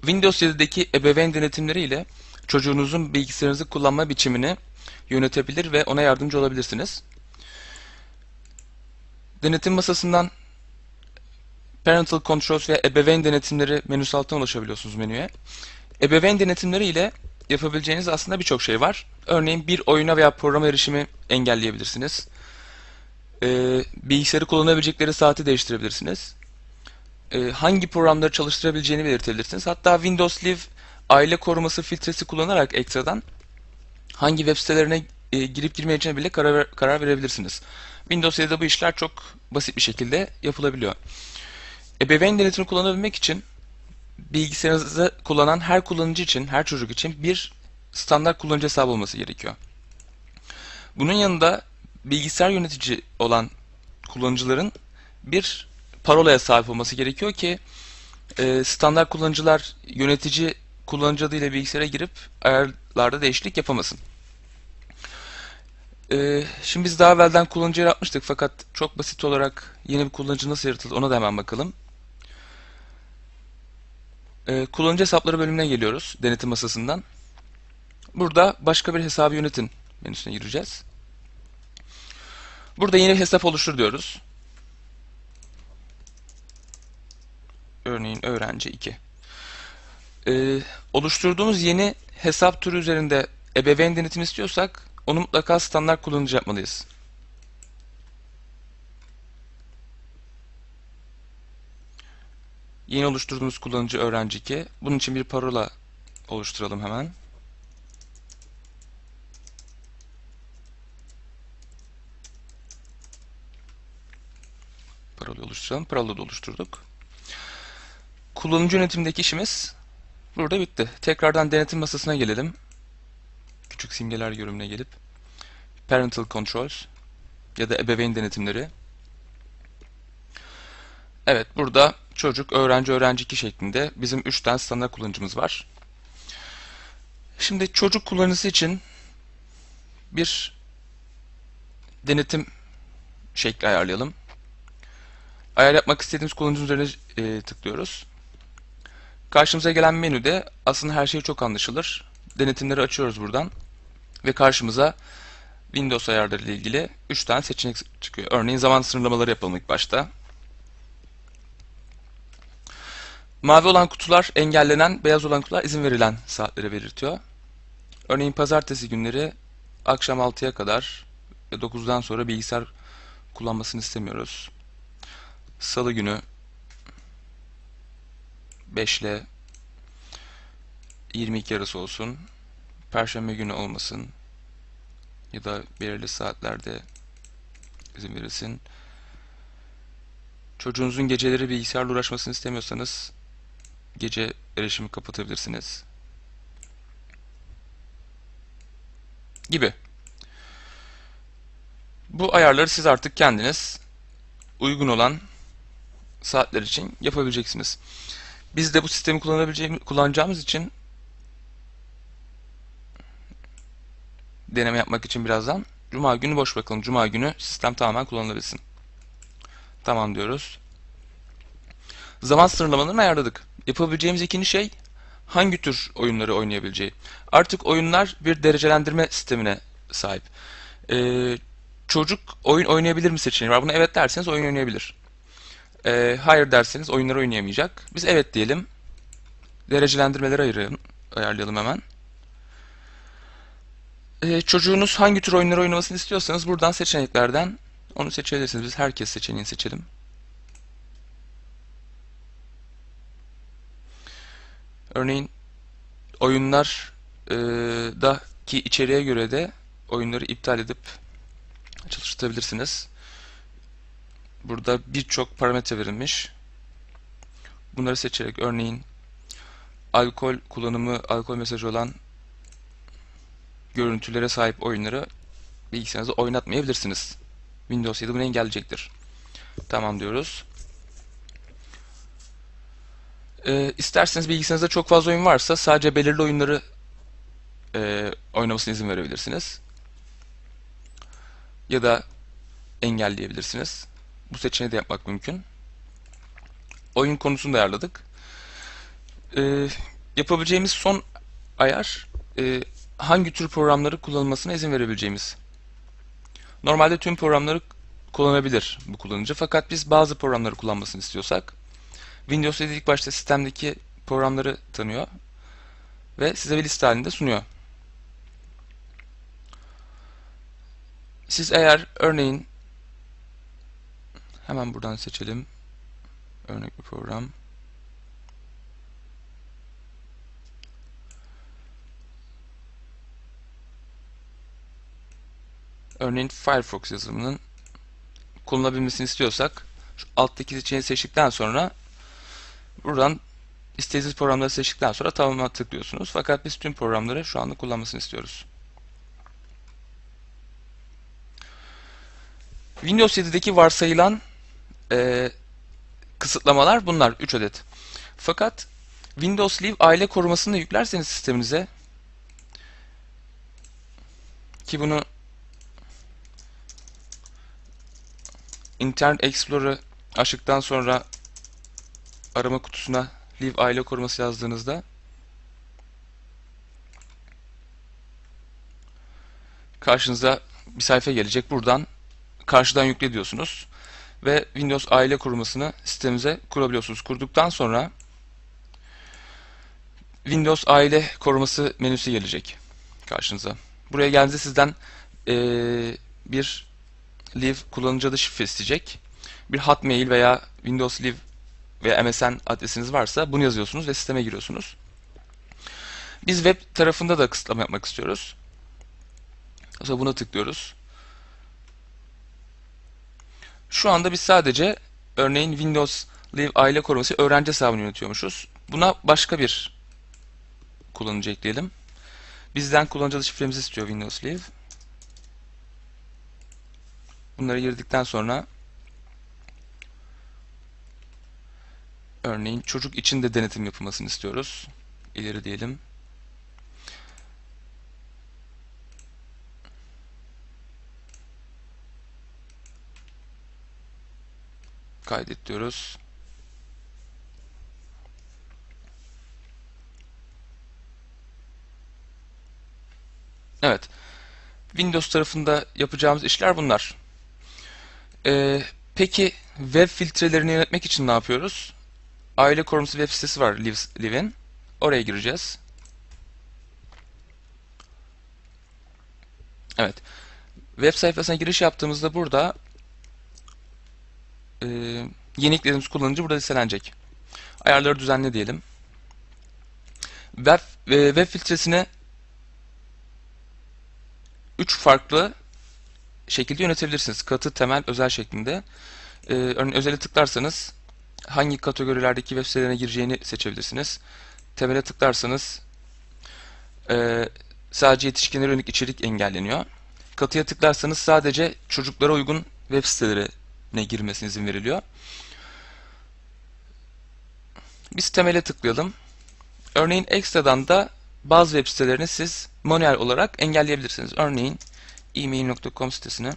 Windows 7'deki ebeveyn denetimleri ile çocuğunuzun bilgisayarınızı kullanma biçimini yönetebilir ve ona yardımcı olabilirsiniz. Denetim masasından Parental Controls ve Ebeveyn Denetimleri menüsü altına ulaşabiliyorsunuz menüye. Ebeveyn denetimleri ile yapabileceğiniz aslında birçok şey var. Örneğin bir oyuna veya programa erişimi engelleyebilirsiniz. Ee, bilgisayarı kullanabilecekleri saati değiştirebilirsiniz. Ee, hangi programları çalıştırabileceğini belirtebilirsiniz. Hatta Windows Live aile koruması filtresi kullanarak ekstradan hangi web sitelerine e, girip girmeyeceğine bile karar, karar verebilirsiniz. Windows 7'de bu işler çok basit bir şekilde yapılabiliyor. Ebeveyn denetimi kullanabilmek için bilgisayarınızı kullanan her kullanıcı için, her çocuk için bir standart kullanıcı hesabı olması gerekiyor. Bunun yanında bilgisayar yönetici olan kullanıcıların bir parolaya sahip olması gerekiyor ki e, standart kullanıcılar yönetici kullanıcı adıyla bilgisayara girip ayarlarda değişiklik yapamasın. E, şimdi biz daha evvelden kullanıcı yaratmıştık fakat çok basit olarak yeni bir kullanıcı nasıl yaratılır ona da hemen bakalım. E, kullanıcı hesapları bölümüne geliyoruz denetim masasından. Burada başka bir hesabı yönetin menüsüne gireceğiz. Burada yeni bir hesap oluştur diyoruz. Öğrenci 2. Ee, oluşturduğumuz yeni hesap türü üzerinde ebeveyn denetim istiyorsak onu mutlaka standart kullanıcı yapmalıyız. Yeni oluşturduğumuz kullanıcı öğrenci 2. Bunun için bir parola oluşturalım hemen. Parola oluşturalım. Parola da oluşturduk. Kullanıcı yönetimdeki işimiz burada bitti. Tekrardan denetim masasına gelelim. Küçük simgeler görünümüne gelip Parental Controls ya da ebeveyn denetimleri. Evet burada çocuk, öğrenci, öğrenci 2 şeklinde bizim 3 tane standart kullanıcımız var. Şimdi çocuk kullanıcısı için bir denetim şekli ayarlayalım. Ayar yapmak istediğimiz kullanıcı üzerine e, tıklıyoruz. Karşımıza gelen menüde aslında her şey çok anlaşılır. Denetimleri açıyoruz buradan. Ve karşımıza Windows ayarları ile ilgili 3 tane seçenek çıkıyor. Örneğin zaman sınırlamaları yapalım ilk başta. Mavi olan kutular engellenen, beyaz olan kutular izin verilen saatleri belirtiyor. Örneğin pazartesi günleri akşam 6'ya kadar ve 9'dan sonra bilgisayar kullanmasını istemiyoruz. Salı günü 5 ile 22 arası olsun. Perşembe günü olmasın. Ya da belirli saatlerde izin verilsin. Çocuğunuzun geceleri bilgisayarla uğraşmasını istemiyorsanız gece erişimi kapatabilirsiniz. Gibi. Bu ayarları siz artık kendiniz uygun olan saatler için yapabileceksiniz. Biz de bu sistemi kullanacağımız için deneme yapmak için birazdan Cuma günü boş bakalım. Cuma günü sistem tamamen kullanılabilsin. Tamam diyoruz. Zaman sınırlamalarını ayarladık. Yapabileceğimiz ikinci şey hangi tür oyunları oynayabileceği. Artık oyunlar bir derecelendirme sistemine sahip. Ee, çocuk oyun oynayabilir mi seçeneği var. Buna evet derseniz oyun oynayabilir. Ee, hayır derseniz oyunları oynayamayacak. Biz evet diyelim. Derecelendirmeleri ayıralım, ayarlayalım hemen. Ee, çocuğunuz hangi tür oyunları oynamasını istiyorsanız buradan seçeneklerden onu seçebilirsiniz. Biz herkes seçeneğini seçelim. Örneğin oyunlar e, da ki içeriğe göre de oyunları iptal edip çalıştırabilirsiniz. Burada birçok parametre verilmiş. Bunları seçerek örneğin alkol kullanımı, alkol mesajı olan görüntülere sahip oyunları bilgisayarınızda oynatmayabilirsiniz. Windows 7 bunu engelleyecektir. Tamam diyoruz. Ee, isterseniz bilgisayarınızda çok fazla oyun varsa sadece belirli oyunları e, oynamasına izin verebilirsiniz. Ya da engelleyebilirsiniz. Bu seçeneği de yapmak mümkün. Oyun konusunu da ayarladık. e, yapabileceğimiz son ayar e, hangi tür programları kullanılmasına izin verebileceğimiz. Normalde tüm programları kullanabilir bu kullanıcı fakat biz bazı programları kullanmasını istiyorsak Windows ilk başta sistemdeki programları tanıyor ve size bir liste halinde sunuyor. Siz eğer örneğin hemen buradan seçelim örnek bir program örneğin Firefox yazılımının kullanılabilmesini istiyorsak şu alttaki seçeneği seçtikten sonra buradan istediğiniz programları seçtikten sonra tamam'a tıklıyorsunuz. Fakat biz tüm programları şu anda kullanmasını istiyoruz. Windows 7'deki varsayılan e, kısıtlamalar bunlar 3 adet. Fakat Windows Live aile korumasını da yüklerseniz sisteminize ki bunu Internet Explorer'ı açtıktan sonra arama kutusuna Live aile koruması yazdığınızda karşınıza bir sayfa gelecek. Buradan karşıdan yükle diyorsunuz ve Windows aile korumasını sistemimize kurabiliyorsunuz. Kurduktan sonra Windows aile koruması menüsü gelecek karşınıza. Buraya geldiğinizde sizden ee, bir Live kullanıcı adı şifre isteyecek. Bir Hotmail veya Windows Live veya MSN adresiniz varsa bunu yazıyorsunuz ve sisteme giriyorsunuz. Biz web tarafında da kısıtlama yapmak istiyoruz. Zaman buna tıklıyoruz. Şu anda biz sadece örneğin Windows Live aile koruması öğrenci hesabını yönetiyormuşuz. Buna başka bir kullanıcı ekleyelim. Bizden kullanıcı şifremizi istiyor Windows Live. Bunları girdikten sonra örneğin çocuk için de denetim yapılmasını istiyoruz. İleri diyelim. Kaydet diyoruz. Evet. Windows tarafında yapacağımız işler bunlar. Ee, peki web filtrelerini yönetmek için ne yapıyoruz? Aile koruması web sitesi var Liv'in. Oraya gireceğiz. Evet. Web sayfasına giriş yaptığımızda burada e, yeni eklediğimiz kullanıcı burada listelenecek. Ayarları düzenle diyelim. Web, e, web filtresini 3 farklı şekilde yönetebilirsiniz. Katı, temel, özel şeklinde. Ee, örneğin özele tıklarsanız hangi kategorilerdeki web sitelerine gireceğini seçebilirsiniz. Temele tıklarsanız e, sadece yetişkinlere yönelik içerik engelleniyor. Katıya tıklarsanız sadece çocuklara uygun web sitelerine girmesine izin veriliyor. Biz temele tıklayalım. Örneğin ekstradan da bazı web sitelerini siz manuel olarak engelleyebilirsiniz. Örneğin email.com sitesini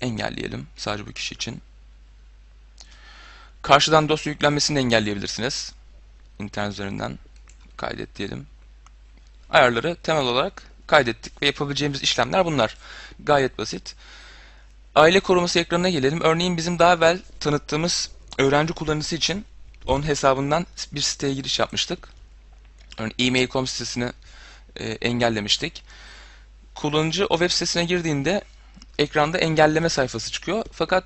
engelleyelim sadece bu kişi için. Karşıdan dosya yüklenmesini engelleyebilirsiniz. İnternet üzerinden kaydet diyelim. Ayarları temel olarak kaydettik ve yapabileceğimiz işlemler bunlar. Gayet basit. Aile koruması ekranına gelelim. Örneğin bizim daha evvel tanıttığımız öğrenci kullanıcısı için onun hesabından bir siteye giriş yapmıştık. Örneğin email.com sitesini e, engellemiştik. Kullanıcı o web sitesine girdiğinde ekranda engelleme sayfası çıkıyor. Fakat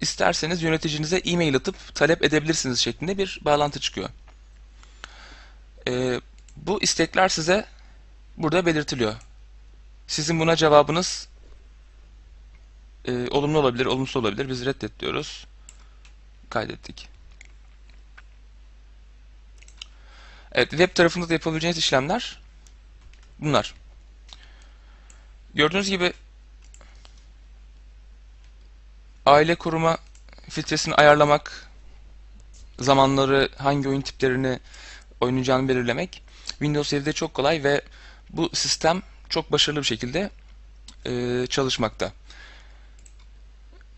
isterseniz yöneticinize e-mail atıp talep edebilirsiniz şeklinde bir bağlantı çıkıyor. E, bu istekler size burada belirtiliyor. Sizin buna cevabınız e, olumlu olabilir, olumsuz olabilir. Biz reddet diyoruz. Kaydettik. Evet, web tarafında da yapabileceğiniz işlemler bunlar. Gördüğünüz gibi aile koruma filtresini ayarlamak, zamanları, hangi oyun tiplerini oynayacağını belirlemek Windows 7'de çok kolay ve bu sistem çok başarılı bir şekilde e, çalışmakta.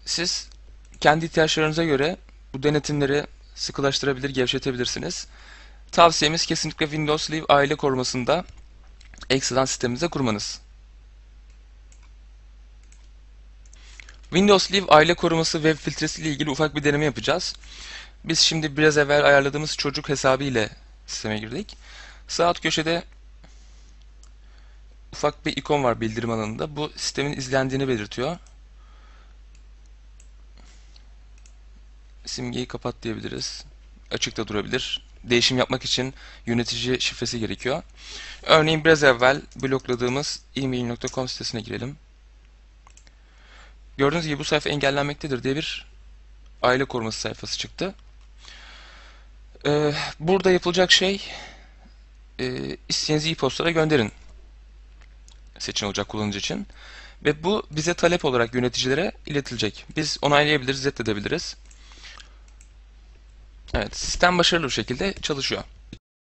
Siz kendi ihtiyaçlarınıza göre bu denetimleri sıkılaştırabilir, gevşetebilirsiniz. Tavsiyemiz kesinlikle Windows Live aile korumasında ekstradan sisteminize kurmanız. Windows Live aile koruması web filtresi ile ilgili ufak bir deneme yapacağız. Biz şimdi biraz evvel ayarladığımız çocuk hesabı ile sisteme girdik. Sağ alt köşede ufak bir ikon var bildirim alanında. Bu sistemin izlendiğini belirtiyor. Simgeyi kapat diyebiliriz. Açıkta durabilir. Değişim yapmak için yönetici şifresi gerekiyor. Örneğin biraz evvel blokladığımız email.com sitesine girelim. Gördüğünüz gibi bu sayfa engellenmektedir diye bir aile koruması sayfası çıktı. Ee, burada yapılacak şey e, isteğinizi e-postlara gönderin seçin olacak kullanıcı için. Ve bu bize talep olarak yöneticilere iletilecek. Biz onaylayabiliriz, reddedebiliriz. Evet, sistem başarılı bir şekilde çalışıyor.